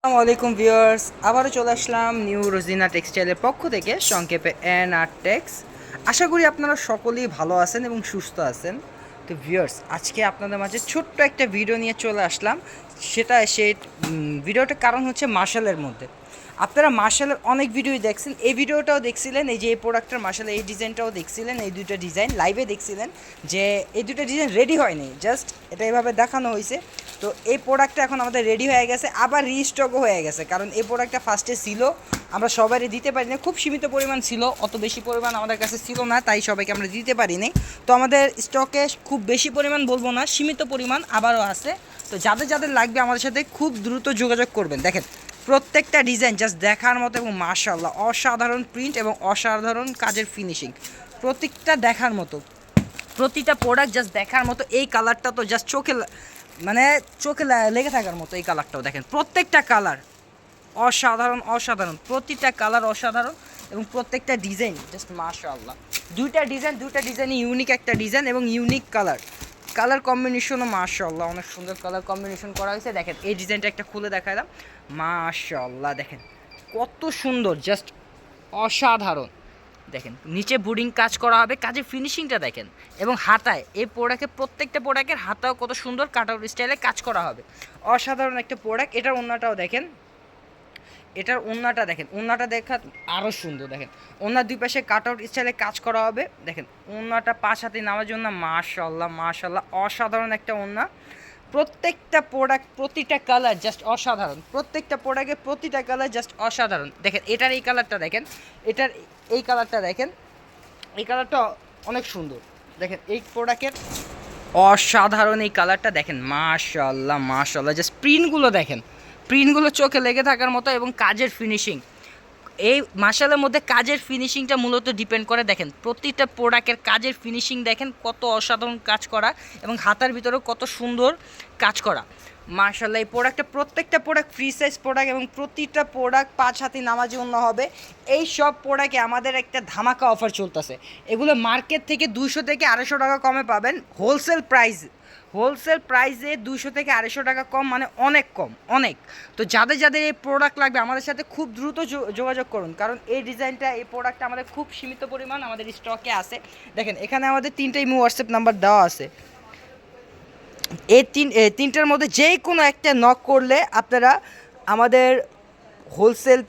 আসসালামু আলাইকুম ভিউয়ার্স, আবারও চলে আসলাম নিউ রোজিনা টেক্সটাইলের পক্ষ থেকে, সংক্ষেপে এন আর টেক্স আশা করি আপনারা সকলেই ভালো আছেন এবং সুস্থ আছেন। তো ভিউয়ার্স আজকে আপনাদের মাঝে ছোট্ট একটা ভিডিও নিয়ে চলে আসলাম। সেটা সেই ভিডিওটার কারণ হচ্ছে মার্শালের মধ্যে। আপনারা মার্শালের অনেক ভিডিওই দেখছেন। এই ভিডিওটাও দেখছিলেন, এই যে এই প্রোডাক্টের মার্শাল এই ডিজাইনটাও দেখছিলেন, এই দুটো ডিজাইন লাইভে দেখছিলেন যে এই দুটো ডিজাইন রেডি হয়নি। জাস্ট এটা এভাবে দেখানো হয়েছে। তো এই প্রোডাক্টটা এখন আমাদের রেডি হয়ে গেছে, আবার রিস্টকও হয়ে গেছে। কারণ এই প্রোডাক্টটা ফার্স্টে ছিল আমরা সবাই দিতে পারি না। খুব সীমিত পরিমাণ ছিল, অত বেশি পরিমাণ আমাদের কাছে ছিল না, তাই সবাইকে আমরা দিতে পারিনি। তো আমাদের স্টকে খুব বেশি পরিমাণ বলব না, সীমিত পরিমাণ আবারও আছে। তো যাদের যাদের লাগবে আমাদের সাথে খুব দ্রুত যোগাযোগ করবেন। দেখেন, প্রত্যেকটা ডিজাইন জাস্ট দেখার মতো এবং মাশাল্লাহ অসাধারণ প্রিন্ট এবং অসাধারণ কাজের ফিনিশিং প্রত্যেকটা দেখার মতো, প্রতিটা প্রোডাক্ট জাস্ট দেখার মতো, এই কালারটা তো জাস্ট চোখে মানে চোখে লেগে থাকার মতো এই কালারটাও দেখেন, প্রত্যেকটা কালার অসাধারণ অসাধারণ। প্রতিটা কালার অসাধারণ এবং প্রত্যেকটা ডিজাইন জাস্ট মাশাআল্লাহ। দুইটা ডিজাইন দুইটা ডিজাইনই ইউনিক একটা ডিজাইন এবং ইউনিক কালার কালার কম্বিনেশনও মাশাআল্লাহ, অনেক সুন্দর কালার কম্বিনেশন করা হয়েছে। দেখেন, এই ডিজাইনটা একটা খুলে দেখালাম। মাশাআল্লাহ, দেখেন, কত সুন্দর জাস্ট অসাধারণ। দেখেন, নিচে বুডিং কাজ করা হবে, কাজের ফিনিশিংটা দেখেন। এবং হাতায়, এই প্রোডাক্টের প্রত্যেকটা প্রোডাক্টের হাতাও কত সুন্দর কাট আউট স্টাইলে কাজ করা হবে। অসাধারণ একটা প্রোডাক্ট এটার অন্যটাও দেখেন। এটার ওন্নাটা দেখেন, ওন্নাটা দেখা আরও সুন্দর, দেখেন। ওনার দুই পাশে কাট আউট স্টাইলে কাজ করা হবে, দেখেন। ওন্নাটা পাঁচ হাতে নেওয়ার জন্য মাশাল্লাহ মাশাল্লাহ অসাধারণ একটা ওন্না। প্রত্যেকটা প্রোডাক্ট প্রতিটা কালার জাস্ট অসাধারণ। প্রত্যেকটা প্রোডাক্টের প্রতিটা কালার জাস্ট অসাধারণ। দেখেন, এটার এই কালারটা দেখেন, এটার এই কালারটা দেখেন, এই কালারটা অনেক সুন্দর। দেখেন, এই প্রোডাক্টের অসাধারণ এই কালারটা দেখেন মাশাল্লাহ মাশাল্লাহ জাস্ট প্রিন্টগুলো দেখেন। প্রিন্টগুলো চোখে লেগে থাকার মতো এবং কাজের ফিনিশিং এই মার্শালের মধ্যে কাজের ফিনিশিংটা মূলত ডিপেন্ড করে। দেখেন, প্রতিটা প্রোডাক্টের কাজের ফিনিশিং দেখেন কত অসাধারণ কাজ করা এবং হাতার ভিতরেও কত সুন্দর কাজ করা। মার্শাল্লাহ এই প্রোডাক্টটা প্রত্যেকটা প্রোডাক্ট ফ্রি সাইজ প্রোডাক্ট এবং প্রতিটা প্রোডাক্ট পাঁচ হাতি নামাজি অন্য হবে। এই সব প্রোডাক্টে আমাদের একটা ধামাকা অফার চলতেছে। এগুলো মার্কেট থেকে দুশো থেকে আড়াইশো টাকা কমে পাবেন। হোলসেল প্রাইস হোলসেল প্রাইসে দুশো থেকে আড়াইশো টাকা কম মানে অনেক কম, অনেক। তো যাদের যাদের এই প্রোডাক্ট লাগবে, আমাদের সাথে খুব দ্রুত যোগাযোগ করুন। কারণ এই ডিজাইনটা এই প্রোডাক্টটা আমাদের খুব সীমিত পরিমাণ আমাদের স্টকে আছে। দেখেন, এখানে আমাদের তিনটা ইমো হোয়াটসঅ্যাপ নাম্বার দেওয়া আছে। এই তিন তিনটার মধ্যে যে কোনো একটা নক করলে আপনারা আমাদের হোলসেল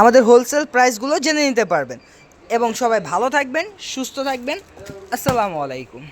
আমাদের হোলসেল প্রাইসগুলো জেনে নিতে পারবেন। এবং সবাই ভালো থাকবেন, সুস্থ থাকবেন। আসসালামু আলাইকুম।